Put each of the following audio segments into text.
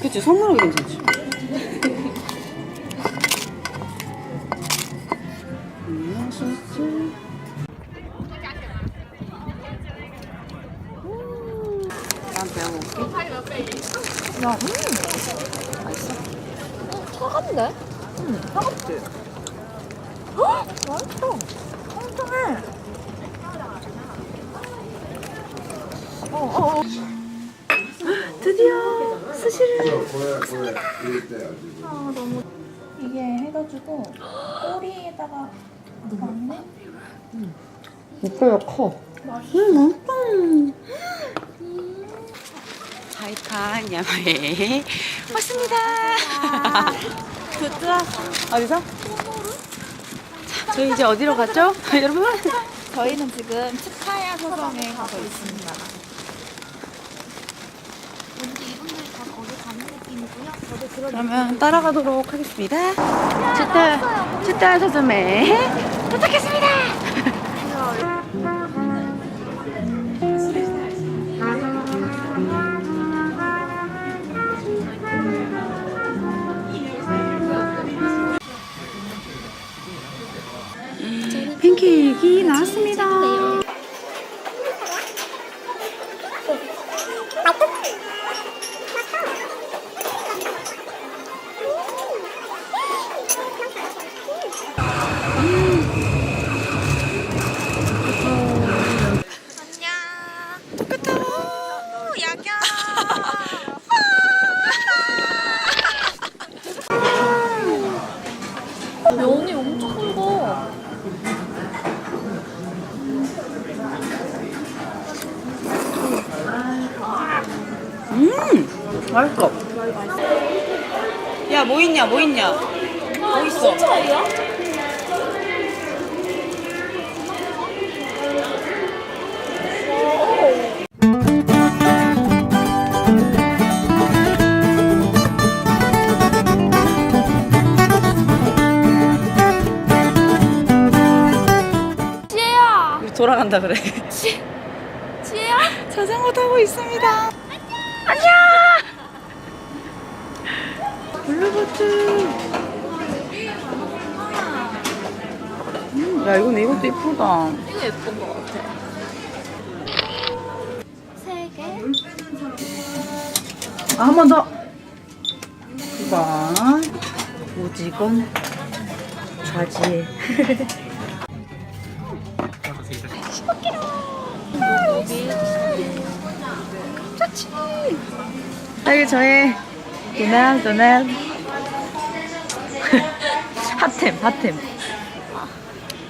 그치 선물하기 괜찮지. 음. 야, 음. 맛있어? 차갑네? 응, 차갑지? 헉! 맛있어. 통통해. 어, 어, 어. 드디어 스시를. 아, 너무. 이게 해가지고 꼬리에다가 넣었네? 목표가 커. 맛있어. 하이탄 야마에 왔습니다. 좋다. 어디서? 자, 저희 이제 어디로 갔죠? 여러분? 저희는 지금 츠카야 소성에 가고 있습니다. 그러면 따라가도록 하겠습니다. 치타, 치타 서점에 도착했습니다. 팬케이크 나왔습니다. 똑같아. 야경. 면이 엄청 굵어. 음, 맛있어. 야, 뭐 있냐, 뭐 있냐? 뭐 있어? 지혜야! 돌아간다 그래. 지혜야? 자전거 타고 있습니다. 안녕. 블루보트. 음, 야 이건 이것도 이쁘다. 이거 예쁜 것 같아. 세 개? 아, 한 번 더. 두 번. 오지건 좌지. 좋지. 여기 저의 도날 도날 핫템 핫템.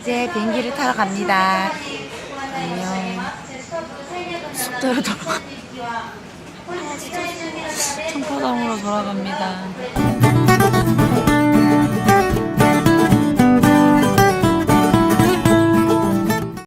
이제 비행기를 타러 갑니다. 안녕. 숙대로 돌아가. 청포동으로 돌아갑니다.